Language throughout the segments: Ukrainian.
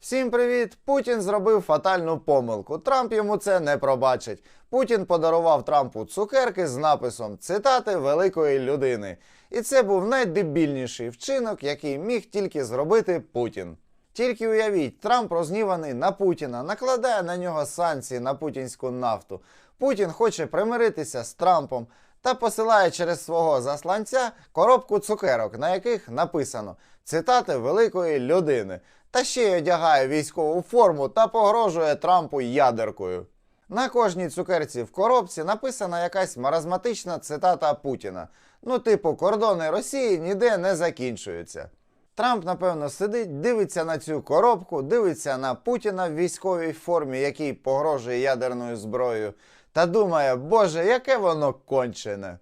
Всім привіт! Путін зробив фатальну помилку. Трамп йому це не пробачить. Путін подарував Трампу цукерки з написом цитати великої людини. І це був найдебільніший вчинок, який міг тільки зробити Путін. Тільки уявіть, Трамп розгніваний на Путіна, накладає на нього санкції на путінську нафту. Путін хоче примиритися з Трампом та посилає через свого засланця коробку цукерок, на яких написано цитати великої людини, та ще й одягає військову форму та погрожує Трампу ядеркою. На кожній цукерці в коробці написана якась маразматична цитата Путіна. Ну, типу, кордони Росії ніде не закінчуються. Трамп, напевно, сидить, дивиться на цю коробку, дивиться на Путіна в військовій формі, який погрожує ядерною зброєю, та думає, боже, яке воно кончене.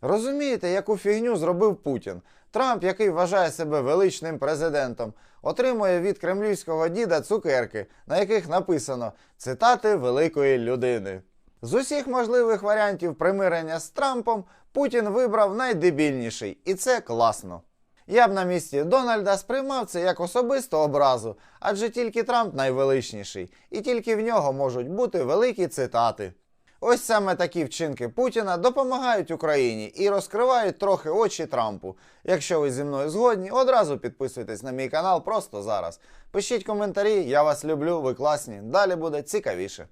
Розумієте, яку фігню зробив Путін? Трамп, який вважає себе величним президентом, отримує від кремлівського діда цукерки, на яких написано цитати великої людини. З усіх можливих варіантів примирення з Трампом Путін вибрав найдебільніший, і це класно. Я б на місці Дональда сприймав це як особисту образу, адже тільки Трамп найвеличніший, і тільки в нього можуть бути великі цитати. Ось саме такі вчинки Путіна допомагають Україні і розкривають трохи очі Трампу. Якщо ви зі мною згодні, одразу підписуйтесь на мій канал просто зараз. Пишіть коментарі, я вас люблю, ви класні. Далі буде цікавіше.